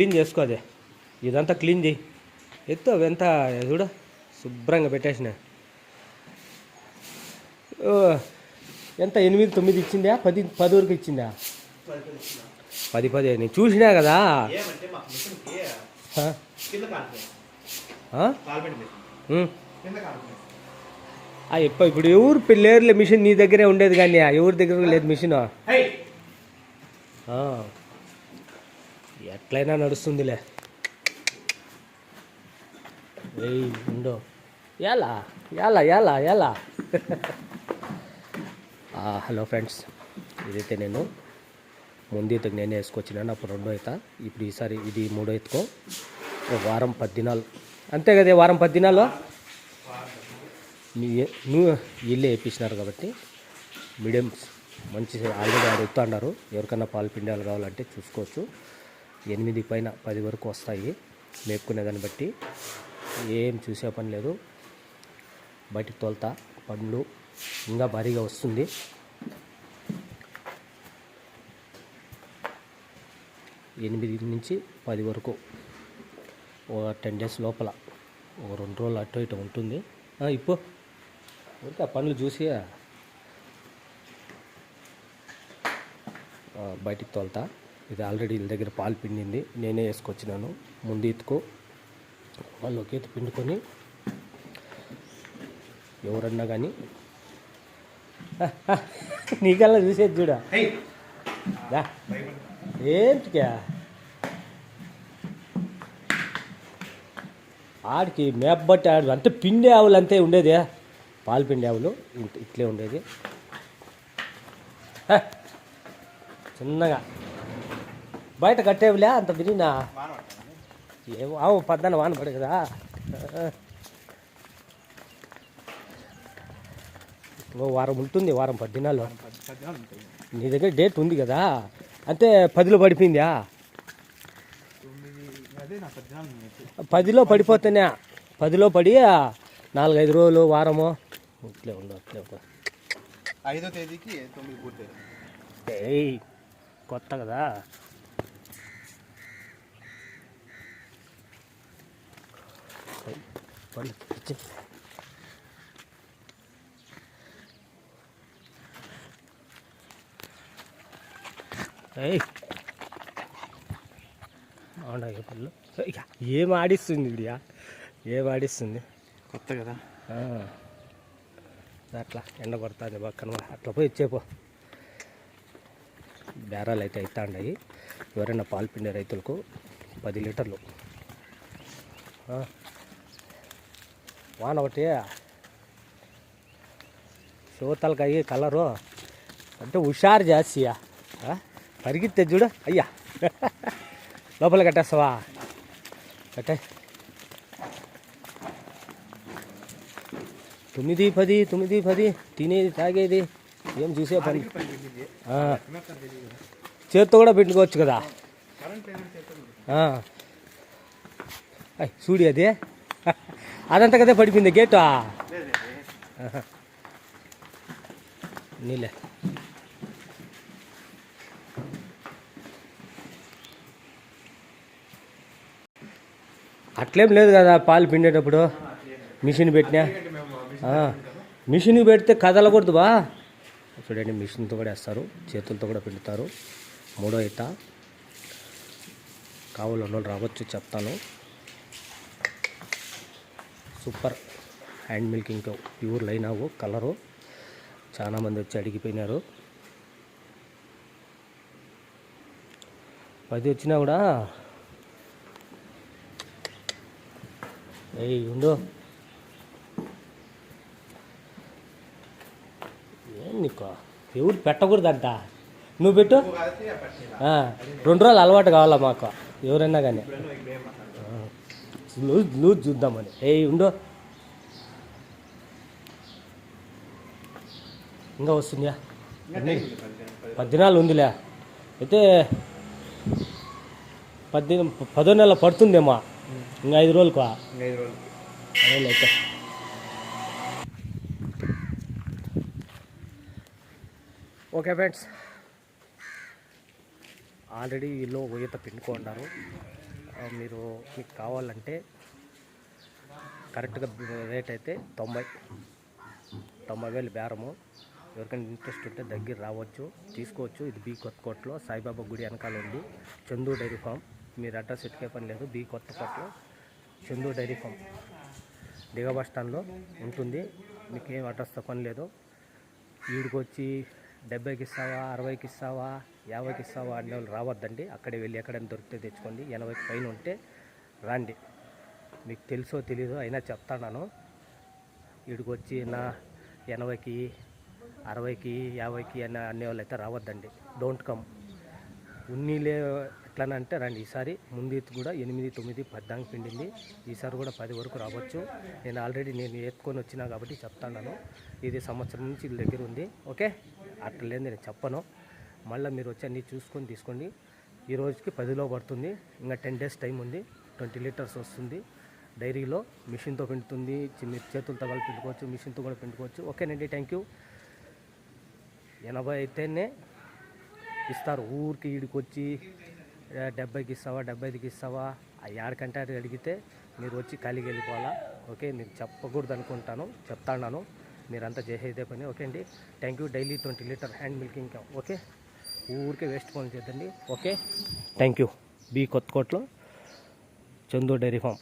Clean చేసుకో అదే. ఇదంతా క్లీన్ చేయి. ఎత్తు అవంతా చూడ. శుభ్రంగా పెట్టేసిన. ఓ, ఎంత? ఎనిమిది తొమ్మిది ఇచ్చిందా? పది పది వరకు ఇచ్చిందా? పది పది. నేను చూసినా కదా. ఇప్ప ఇప్పుడు ఎవరు లేరులే మిషన్ నీ దగ్గరే ఉండేది కానీ ఎవరి దగ్గర లేదు మిషన్? ఎట్లయినా నడుస్తుందిలే. ఏయ్ ఉండో. ఎలా ఎలా ఎలా ఎలా హలో ఫ్రెండ్స్ ఇదైతే నేను ముందు ఇతకు నేనే వేసుకొచ్చినాను అప్పుడు రెండో అవుతా ఇప్పుడు ఈసారి ఇది మూడో ఎత్తుకో వారం పద్దినాలు. అంతే కదా వారం పద్దినాలు? నువ్వు ఇల్లే వేయించినారు కాబట్టి మీడియం మంచి ఆల్రెడీ ఆడ ఎత్తున్నారు ఎవరికన్నా పాలు పిండాలు కావాలంటే చూసుకోవచ్చు. ఎనిమిది పైన పది వరకు వస్తాయి. మేపుకునే దాన్ని బట్టి ఏం చూసే పని లేదు. బయటికి తోలుతా. పండ్లు ఇంకా భారీగా వస్తుంది. ఎనిమిది నుంచి పది వరకు. ఒక టెన్ డేస్ లోపల. ఒక రెండు రోజులు అటు ఇటు ఉంటుంది. ఇప్పు. ఆ పండ్లు చూసి బయటికి తోలుతా. ఇది ఆల్రెడీ వీళ్ళ దగ్గర పాలు పిండింది. నేనే వేసుకొచ్చినాను. ముందు ఎత్తుకో. వాళ్ళు ఒక ఎత్తు పిండుకొని ఎవరన్నా కానీ నీకల్లా చూసేది చూడ. ఏంటికా? ఆడికి మేప బట్టి ఆడు అంతే పిండి ఆవులు అంతే ఉండేది. పాలు పిండి ఆవులు ఇట్లే ఉండేది. చిన్నగా. బయట కట్టేవులే అంత పడుతుంది ఏమో ఆవు పద్దన వాన పడు కదా. ఓ వారం ఉంటుంది వారం పది దినాలు పది పద్నాలుగు ఉంటాయి నీ దగ్గర డేట్ ఉంది కదా? అంటే పదిలో పడిపోయిందా. పదిలో పడిపోతేనే పదిలో పడి నాలుగైదు రోజులు వారము. ఇట్లే ఉండు అట్లే ఐదో తేదీకి తొమ్మిది కొత్త కదా? పడి అవునా ఏ పళ్ళు. ఏం ఆడిస్తుంది ఇడియా ఏం ఆడిస్తుంది? కొత్త కదా. అట్లా ఎండ కొడుతుంది పక్కన అట్లా పోయి ఇచ్చేపో. బేరాలు అయితే అవుతా ఉన్నాయి ఎవరైనా పాలు పిండే రైతులకు పది లీటర్లు. వాన ఒకటి. శివతలకాయ కలరు. అంటే హుషారు జాస్తియా? పరిగెత్తే చూడు. అయ్యా. లోపల కట్టేస్తావా? కట్టే. తొమ్మిది పది తొమ్మిది పది. తినేది తాగేది. ఏం చూసే పని. ఆ, చేత్తో కూడా పెట్టుకోవచ్చు కదా. చూడి అది. అదంతా కదా పడిపోయింది గేటు లేదు నీలే. అట్లేం లేదు కదా పాలు పిండేటప్పుడు. మిషన్ పెట్టినా. మిషన్ పెడితే కదలకూడదు బా. చూడండి మిషన్తో కూడా వేస్తారు చేతులతో కూడా పిండుతారు. మూడో ఈత. కావాలి రావచ్చు చెప్తాను. Super hand milking pure line అవు కలరు. చాలా మంది వచ్చి అడిగిపోయినారు. పది వచ్చినా కూడా ఏయ్ ఉండు. ఏం నీకు? ఎవరు పెట్టకూడదంట నువ్వు పెట్టు. రెండు రోజులు అలవాటు కావాలా మాకు? ఎవరైనా కానీ. ఏం. లూజ్ లూజ్ చూద్దామని ఏయ్ ఉండు. ఇంకా వస్తుందా పద్దినాలు ఉందిలే. అయితే పద్ది పదో నెల పడుతుందేమో. ఇంకా ఐదు రోజులకు. అయితే. Okay friends. ఆల్రెడీ వీళ్ళు ఈత పిండుకున్నారు. ఆ, మీరు మీకు కావాలంటే కరెక్ట్గా రేట్ అయితే తొంభై తొంభై వేలు బేరము. ఎవరికైనా ఇంట్రెస్ట్ ఉంటే దగ్గర రావచ్చు తీసుకోవచ్చు. ఇది బీ కొత్తకోట్లో సాయిబాబా గుడి వెనకాల ఉంది. Chandu dairy farm. మీరు అడ్రస్ ఎట్టుకే పని లేదు. బీ కొత్తకోట్లో చందు డైరీ ఫామ్. దిగ బస్ స్టాండ్లో ఉంటుంది. మీకు అడ్రస్తో పని లేదు. వీడికి వచ్చి డెబ్బైకి ఇస్తావా అరవైకి ఇస్తావా యాభైకి ఇస్తావా అనే వాళ్ళు రావద్దండి. అక్కడే వెళ్ళి ఎక్కడైనా దొరికితే తెచ్చుకోండి. ఎనభైకి పైన ఉంటే రండి. మీకు తెలుసో తెలీదో అయినా చెప్తాను వీడికి వచ్చి నా ఎనభైకి అరవైకి యాభైకి అని అనేవాళ్ళు అయితే రావద్దండి. Don't come. ఉన్నీలే ఎట్లానంటే రండి. ఈసారి ముందు కూడా ఎనిమిది తొమ్మిది పద్దానికి పిండింది. ఈసారి కూడా పది వరకు రావచ్చు. నేను ఆల్రెడీ నేను ఎత్తుకొని వచ్చినా కాబట్టి చెప్తాను ఇది సంవత్సరం నుంచి దగ్గర ఉంది. ఓకే? అట్లా లేదు నేను చెప్పను. మళ్ళీ మీరు వచ్చి అన్నీ చూసుకొని తీసుకోండి. ఈ రోజుకి పదిలో పడుతుంది. ఇంకా టెన్ డేస్ టైం ఉంది. ట్వంటీ లీటర్స్ వస్తుంది. డైరీలో మిషన్తో పిండుతుంది. మీరు చేతులతో కలిపి పిండుకోవచ్చు. మిషన్తో కూడా పిండుకోవచ్చు. ఓకేనండి థ్యాంక్ యూ. ఎనభై అయితేనే ఇస్తారు. ఊరికి ఈడికి వచ్చి డెబ్బైకి ఇస్తావా? డెబ్బైకి ఇస్తావా? ఆ ఏడకంటే అది అడిగితే మీరు వచ్చి ఖాళీకి వెళ్ళిపోవాలా? ఓకే నేను చెప్పకూడదు అనుకుంటాను. చెప్తాను మీరంతా చేసేదే పని. ఓకే అండి thank you. Daily twenty litre hand milking okay. ఊరికే వేస్ట్ పనులు చేద్దండి ఓకే? Thank you. బీ కొత్తకోట్లో చందూ డైరీ ఫామ్.